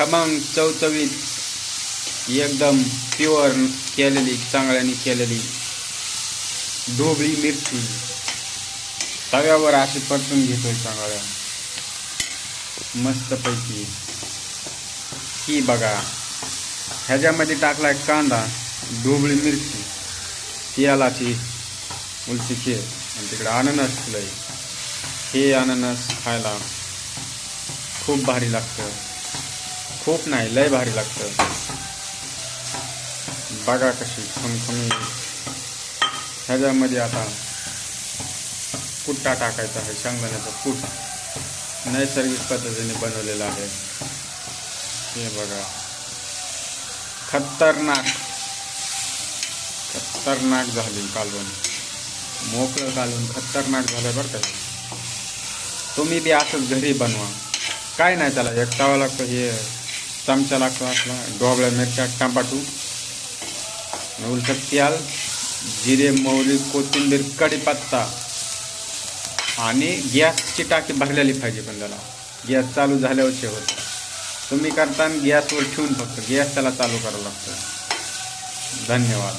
खमंग चवचवीत एकदम प्युअर केलेली चांगल्याने केलेली ढोबळी मिरची. तव्यावर अशी परतून घेतोय चांगल्या. मस्तपैकी. ही बघा. ह्याच्यामध्ये टाकलाय कांदा ढोबळी मिरची. तियालाची उलची खेळ आणि तिकडे अननस फुलं हे अननस खायला खूप भारी लागतं. खूप नाही लय भारी लागतं. बघा कशी खमखमी. ह्याच्यामध्ये आता कुट्टा टाकायचा आहे शेंगदाण्याचा कूट. नैसर्गिक पद्धतीने बनवलेला आहे. हे बघा. खतरनाक. खतरनाक झाली कालवण. मोकळं कालवण खतरनाक झालं बरं का. तुम्ही बी असंच घरी बनवा. काय नाही त्याला एक लागतं लागतो हे. चमचा लागतो आपला डोबळ्या मिरच्या टमाटू उलट तेल जिरे मोहरी कोथिंबीर कढीपत्ता आणि गॅसची टाकी भरलेली पाहिजे पण त्याला गॅस चालू झाल्यावर शेवट तुम्ही करताना गॅसवर ठेवून फक्त गॅस त्याला चालू करावं लागतं धन्यवाद